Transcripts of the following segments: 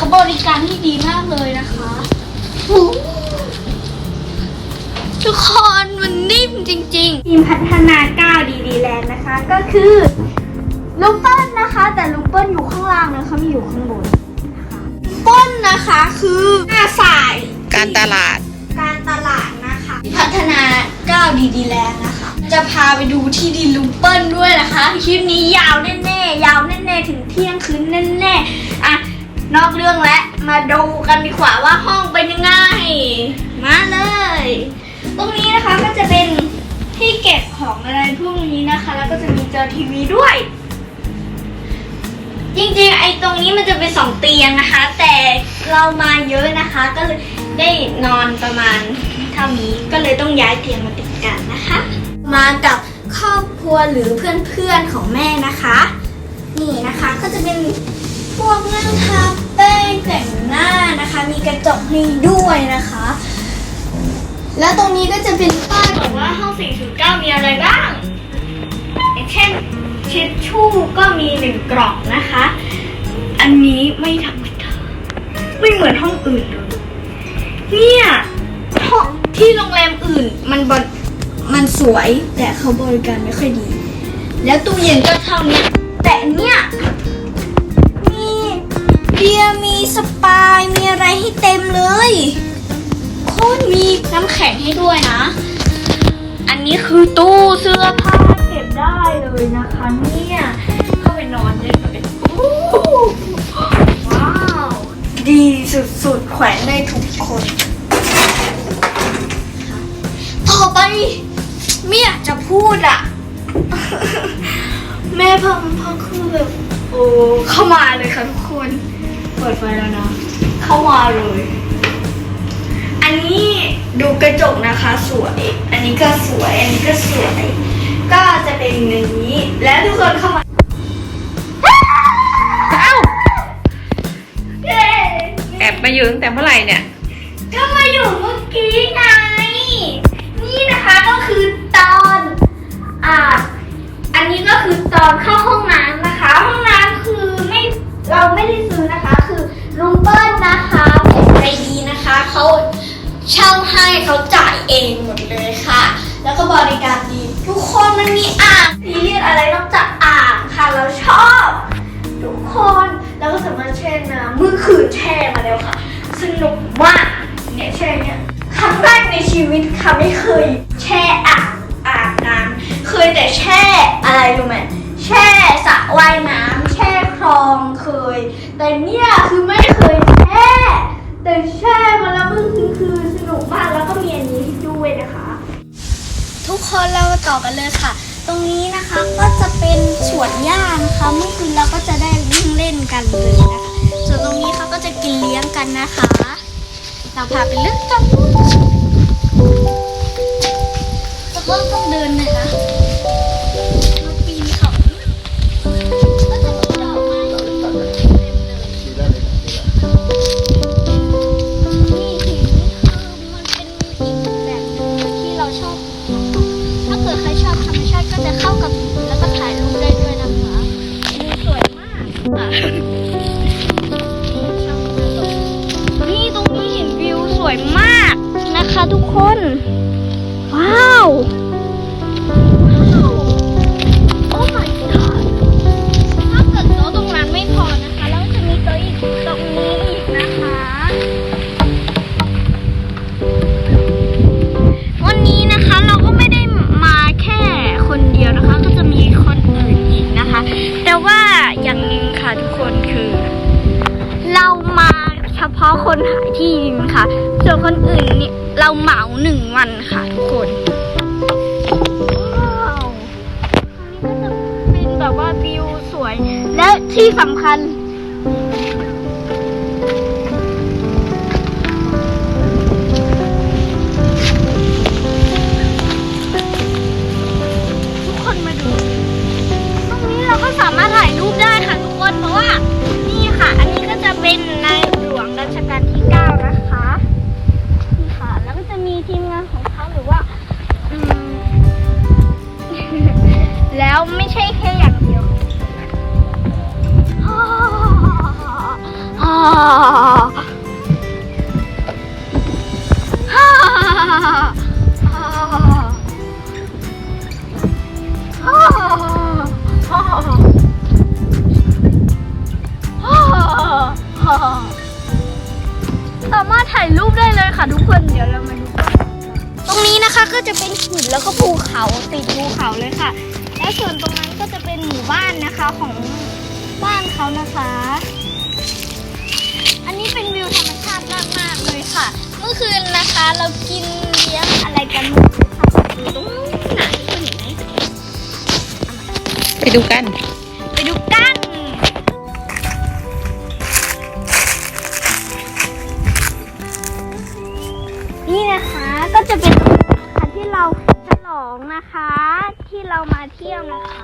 เขาบริการที่ดีมากเลยนะคะอู้ทุกคนมันนิ่มจริงทีมพัฒนาก้าวดีดีแลนด์นะคะ ก็คือลุงเปิ้ลนะคะ แต่ลุงเปิ้ลอยู่ข้างล่างนะคะไม่อยู่ข้างบนนะคะลุงเปิ้ลนะคะคือหน้าสายการตลาด การตลาดนะคะๆพัฒนาก้าวดีดีแลนด์นะคะ จะพาไปดูที่ดินลุงเปิ้ลด้วยนะคะคลิปนี้ยาวแน่ๆยาวแน่ๆถึงเที่ยงคืนแน่ๆอะ นอกเรื่องแล้วมาดูกันดีกว่าว่าห้องเป็นยังไง มาเลย ตรงนี้นะคะก็จะเป็นที่เก็บของอะไรพวกนี้นะคะ แล้วก็จะมีจอทีวีด้วย จริงๆ ไอ้ตรงนี้มันจะเป็นสองเตียงนะคะ แต่เรามาเยอะนะคะ ก็เลยได้นอนประมาณเท่านี้ก็เลยต้องย้ายเตียงมาติดกันนะคะ มากับครอบครัวหรือเพื่อนๆของแม่นะคะ นี่นะคะก็จะเป็น พวกนั่งทาแป้งแต่งหน้านะคะ มีกระจกให้ด้วยนะคะ แล้วตรงนี้ก็จะเป็นป้ายบอกว่าห้อง 409 มีอะไรบ้างอย่างเช่นทิชชู่ก็มีหนึ่งกล่องนะคะ อันนี้ไม่ธรรมดาไม่เหมือนห้องอื่นเลยเนี่ยห้องที่โรงแรมอื่นมันบมันสวยแต่เขาบริการไม่ค่อยดี แล้วตู้เย็นก็เท่าเนี้ยแต่เนี่ย เบียร์มีสปายมีอะไรให้เต็มเลยโคตรมีน้ำแข็งให้ด้วยนะ อันนี้คือตู้เสื้อผ้าเก็บได้เลยนะคะเนี่ย เข้าไปนอนได้เลยโอ้ว้าว ดีสุดๆ แขวนได้ทุกคน ต่อไปไม่อยากจะพูดอะ แม่พ่อพ่อคือแบบโอ้เข้ามาเลยค่ะทุกคน เปิดไฟแล้วนะ เข้ามาเลย อันนี้ดูกระจกนะคะสวย อันนี้ก็สวย อันนี้ก็สวย ก็จะเป็นอย่างนี้ แล้วทุกคนเข้ามาเอ้าเย้แอบมาอยู่ตั้งแต่เมื่อไหร่เนี่ย ก็มาอยู่เมื่อกี้ไง นี่นะคะก็คือตอนอ่าอันนี้ก็คือตอนเข้าห้องน้ำนะคะ ห้องน้ำคือไม่เราไม่ได้ซื้อนะคะคือ ลุงเปิ้ลนะคะเป็นใจดีนะคะเขาเช่าให้เขาจ่ายเองหมดเลยค่ะ แล้วก็บริการดีทุกคนมันมีอ่างซีเรียสอะไรนอกจากอ่างค่ะเราชอบ ทุกคนแล้วก็สามารถแช่น้ำมือคืนแช่มาแล้วค่ะ สนุกมากเนี่ยแช่เนี่ยครั้งแรกในชีวิตค่ะไม่เคยแช่อ่างอาบน้ำเคยแต่แช่อะไรรู้ไหมแช่สระว่ายน้ำแช่คลองเคย แต่เนี่ยคือไม่ แต่แช่มาแล้วเมื่อคืนคือสนุกมากแล้วก็มีอันนี้ด้วยนะคะ ทุกคนเราต่อกันเลยค่ะ ตรงนี้นะคะก็จะเป็นสวนหญ้านะคะเมื่อคืนเราก็จะได้วิ่งเล่นกันเลยนะคะส่วนตรงนี้เขาก็จะกินเลี้ยงกันนะคะ เราพาไปเลือกกันจะต้องต้องเดินนะคะ นี่ตรงนี้เห็นวิวสวยมากนะคะทุกคนาคนหายที่ดินค่ะ ส่วนคนอื่นเนี่ยเราเหมาหนึ่งวันค่ะทุกคนว้าวนี้ก็จะเป็นแบบว่าวิวสวย และที่สำคัญสามารถถ่ายรูปได้ค่ะทุกคน เพราะว่า นี่ค่ะ อันนี้ก็จะเป็นใน รงนี้นะคะก็จะเป็นหินแล้วก็ภูเขาติดภูเขาเลยค่ะ และส่วนตรงนั้นก็จะเป็นหมู่บ้านนะคะของบ้านเขานะคะ อันนี้เป็นวิวธรรมชาติมากๆเลยค่ะ เมื่อคืนนะคะเรากินเลี้ยงอะไรกันหมดค่ะดูตรงนู้นนะทุกคนเห็นไหมไปดูกัน เรามาเที่ยวนะคะ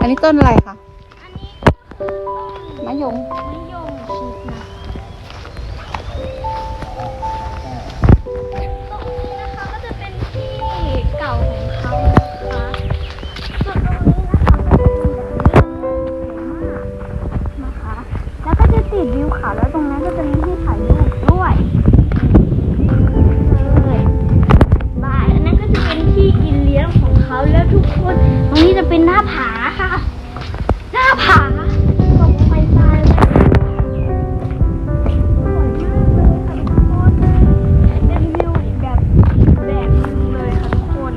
อันนี้ต้นอะไรคะอันนี้ก็คือต้นมะยมมะยมชิดนะตรงนี้นะคะก็จะเป็นที่เก่าของเขานะคะส่วนตรงนี้นะคะก็จะเป็นแบบนี้สวยมากนะคะ แล้วก็จะติดวิวเขาแล้วตรงนั้นก็จะมีที่ถ่ายรูป เป็นหน้าผาค่ะ หน้าผาตกไปตายเลยสวยมากเลยค่ะทุกคนเป็นวิวอีกแบบแบบหนึงเลยค่ะทุกคน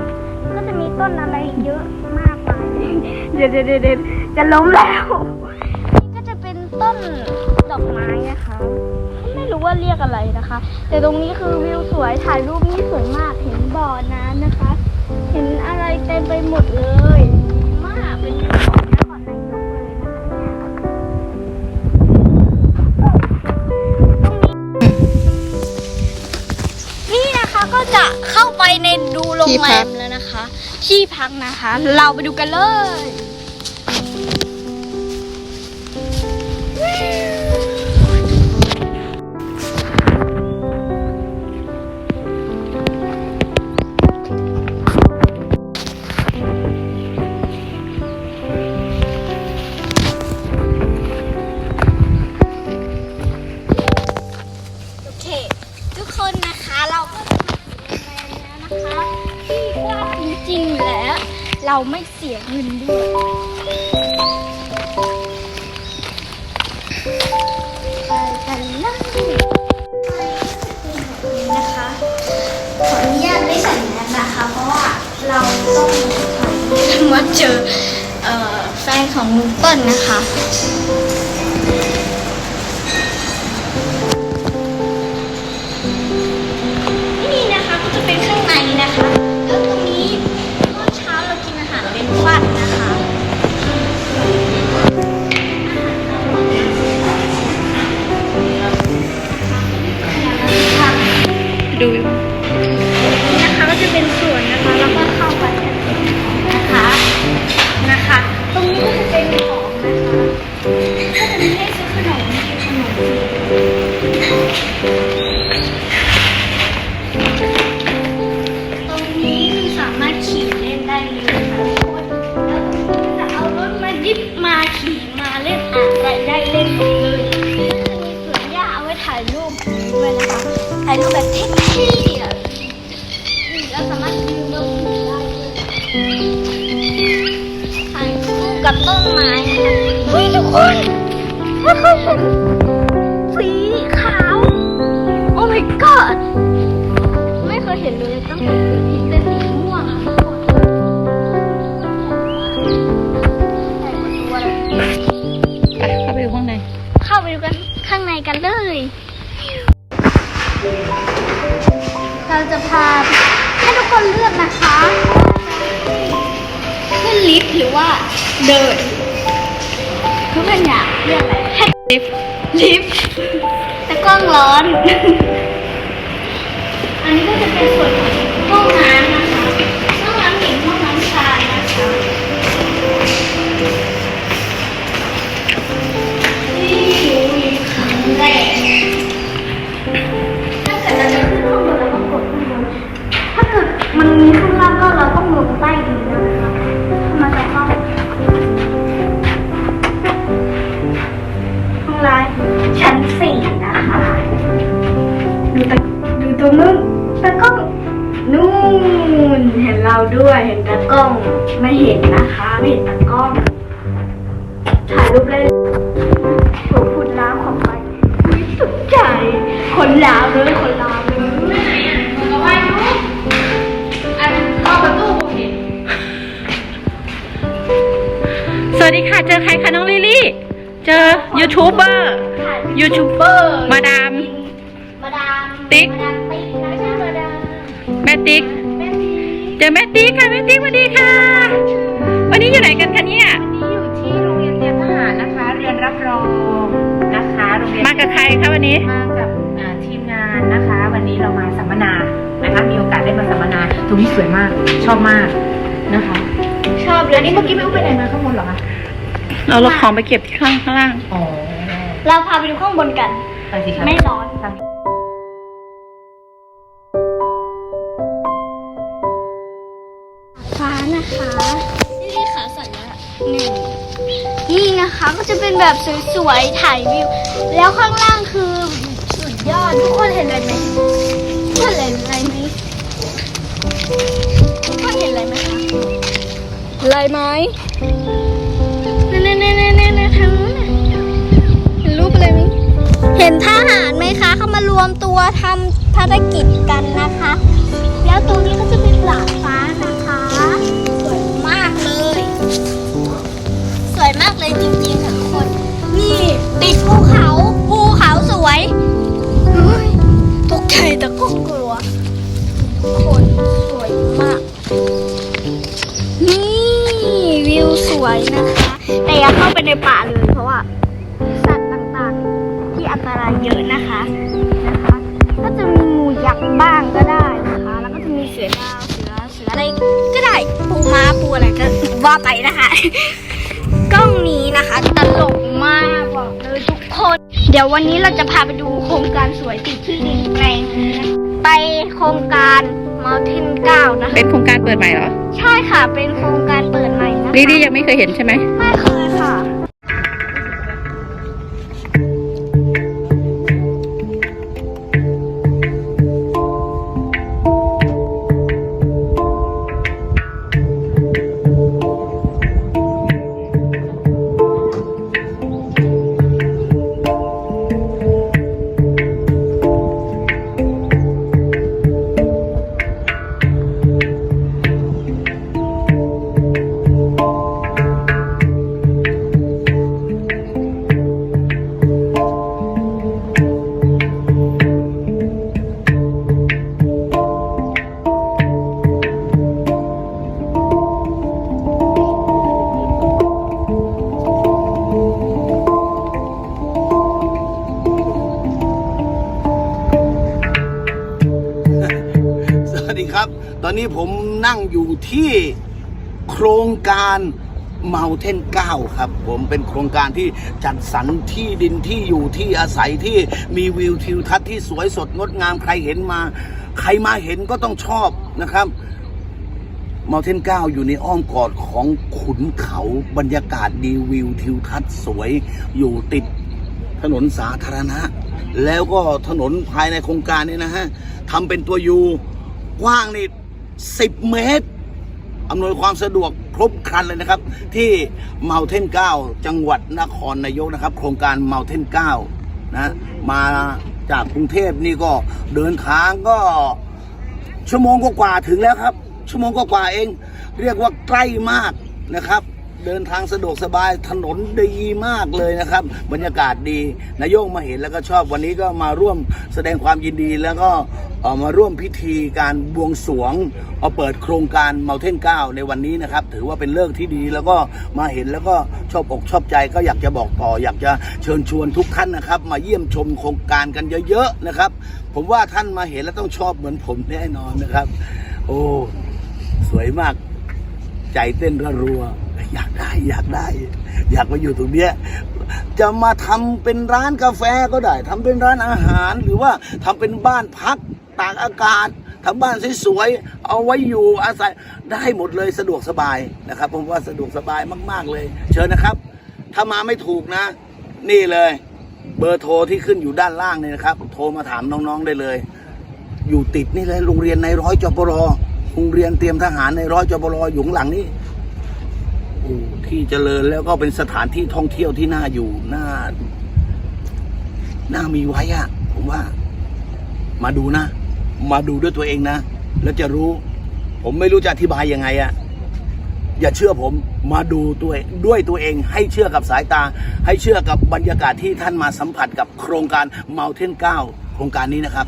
ก็จะมีต้นอะไรเยอะมากมายเดี๋ยวเดี๋ยวเดี๋ยวจะล้มแล้ว นี่ก็จะเป็นต้นดอกไม้นะคะ ไม่รู้ว่าเรียกอะไรนะคะ แต่ตรงนี้คือวิวสวยถ่ายรูปนี่สวยมากเห็นบ่อน้ำนะคะ เห็นอะไรเต็มไปหมดเลย พักนะคะ เราไปดูกันเลย ไม่เสียเงินด้วยไปกันนะนะคะ ขออนุญาตไม่ใส่แมสนะคะ เพราะว่าเราต้องมาเจอเอ่อแฟนของลุงเปิ้ลนะคะ ตรงนี้คือสามารถขี่เล่นได้เลยค่ะทุกคนแล้วตรงนี้จะเอารถมาดิบมาขี่มาเล่นอะไรได้เล่นหมดเลยแล้วจะมีสวนหญ้าเอาไว้ถ่ายรูปด้วยนะคะ ถ่ายรูปแบบเท่ๆอะนี่เราสามารถยืนบนหินได้ด้วยถ่ายคู่กับต้นไม้นะคะเฮ้ยทุกคนไม่เคยเห็น Thank you. ด้วยเห็นตะกล้องไม่เห็นนะคะ ไม่เห็นตะกล้องถ่ายรูปเลยโชว์ฝุ่นล้างของไปอุ๊ยตกใจคนลาวเลยคนลาวเลยไม่ไหนอะมันก็ว่าอยู่อันเข้าประตูเห็นสวัสดีค่ะ เจอใครคะน้องลิลลี่ เจอยูทูบเบอร์ถ่ายยูทูบเบอร์มาดาม มาดาม ติ๊กมาดามติ๊กนะใช่มาดามแม่ติ๊กแม่ติ๊กเจอแม่ติ๊กค่ะแม่ติ๊กสวัสดีค่ะ วันนี้อยู่ไหนกันคะเนี่ยนี่อยู่ที่โรงเรียนเตรียมทหารนะคะ เรียนรับรองนะคะโรงเรียนมากับใครคะวันนี้มากับอ่าทีมงานนะคะ วันนี้เรามาสัมมนานะคะมีโอกาสได้มาสัมมนาตรงนี้สวยมากชอบมากนะคะ ชอบเลแล้ยวนี่เมื่อกี้ไม่รู้ไปไหนมาข้างบนเหรอคะเราลดของไปเก็บที่ข้างข้างล่างอ๋อเราพาไปดูข้างบนกันไปสิคะไม่ร้อน หนึ่งนี่นะคะก็จะเป็นแบบสวยๆ ถ่ายวิว แล้วข้างล่างคือสุดยอดทุกคนเห็นอะไรไหมทุกคนเห็นอะไรไหมทุกคนเห็นอะไรไหมคะอะไรไหมนั่นนั่นนั่นนั่นนั่นทางนู้นเห็นรูปอะไรไหมเห็นทหารไหมคะ เขามารวมตัวทำภารกิจกันนะคะ แล้วตรงนี้ก็จะเป็นหลาดฟ้า เลยจริงๆค่ะทุกคน นี่ ติดภูเขา ภูเขาสวยเฮ้ยตกใจแต่ก็กลัว ทุกคนสวยมาก นี่วิวสวยนะคะ แต่อย่าเข้าไปในป่าเลยเพราะว่า สัตว์ต่างๆ ที่อันตรายเยอะนะคะนะคะ ก็จะมีงูยักษ์บ้างก็ได้นะคะ แล้วก็จะมีเสือดาวเสือเสืออะไรก็ได้ปูม้าปูอะไรก็ว่าไปนะคะ กล้องนี้นะคะตลกมากบอกเลยทุกคน เดี๋ยววันนี้เราจะพาไปดูโครงการสวยติดที่ดินแปลงนี้นะไปโครงการ Mountain 9 นะคะเป็นโครงการเปิดใหม่เหรอ ใช่ค่ะเป็นโครงการเปิดใหม่นะคะลิลลี่ยังไม่เคยเห็นใช่ไหมไม่เคยค่ะ ครับ ตอนนี้ผมนั่งอยู่ที่โครงการ Mountain 9ครับ ผมเป็นโครงการที่จัดสรรที่ดินที่อยู่ที่อาศัยที่มีวิวทิวทัศน์ที่สวยสดงดงามใครเห็นมา ใครมาเห็นก็ต้องชอบนะครับ Mountain 9อยู่ในอ้อมกอดของขุนเขาบรรยากาศดีวิวทิวทัศน์สวยอยู่ติดถนนสาธารณะ แล้วก็ถนนภายในโครงการนี้นะฮะทำเป็นตัวยู กว้างนี่สิบเมตรอำนวยความสะดวกครบครันเลยนะครับ ที่เมาเทนเก้าจังหวัดนครนายกนะครับ โครงการเมาเทนเก้านะมาจากกรุงเทพนี่ก็เดินทางก็ชั่วโมงกว่าถึงแล้วครับ ชั่วโมงกว่าเอง เรียกว่าใกล้มากนะครับ เดินทางสะดวกสบายถนนดีมากเลยนะครับ บรรยากาศดีนายโยงมาเห็นแล้วก็ชอบวันนี้ก็มาร่วมแสดงความยินดีแล้วก็เอ่อมาร่วมพิธีการบวงสรวงเอาเปิดโครงการเมาเทนเก้าในวันนี้นะครับ ถือว่าเป็นเลิกที่ดีแล้วก็มาเห็นแล้วก็ชอบอกชอบใจก็อยากจะบอกต่อ อยากจะเชิญชวนทุกท่านนะครับ มาเยี่ยมชมโครงการกันเยอะๆนะครับ ผมว่าท่านมาเห็นแล้วต้องชอบเหมือนผมแน่นอนนะครับ โอ้สวยมากใจเต้นระรัว อยากได้ อยากได้ อยากมาอยู่ตรงเนี้ยจะมาทำเป็นร้านกาแฟก็ได้ทำเป็นร้านอาหารหรือว่าทำเป็นบ้านพักตากอากาศทำบ้านสวยๆ เอาไว้อยู่อาศัยได้หมดเลยสะดวกสบายนะครับ ผมว่าสะดวกสบายมากๆเลย เชิญนะครับ ถ้ามาไม่ถูกนะ นี่เลย เบอร์โทรที่ขึ้นอยู่ด้านล่างเนี่ยนะครับ โทรมาถามน้องๆได้เลย อยู่ติดนี่เลยโรงเรียนในร้อยจปรโรงเรียนเตรียมทหารในร้อยจปรอยู่หลังนี้ ที่เจริญแล้วก็เป็นสถานที่ท่องเที่ยวที่น่าอยู่น่าน่ามีไว้อะผมว่า มาดูนะ มาดูด้วยตัวเองนะ แล้วจะรู้ ผมไม่รู้จะอธิบายยังไงอะอย่าเชื่อผมมาดูตัวด้วยตัวเอง ให้เชื่อกับสายตา ให้เชื่อกับบรรยากาศที่ท่านมาสัมผัสกับโครงการ Mountain 9โครงการนี้นะครับ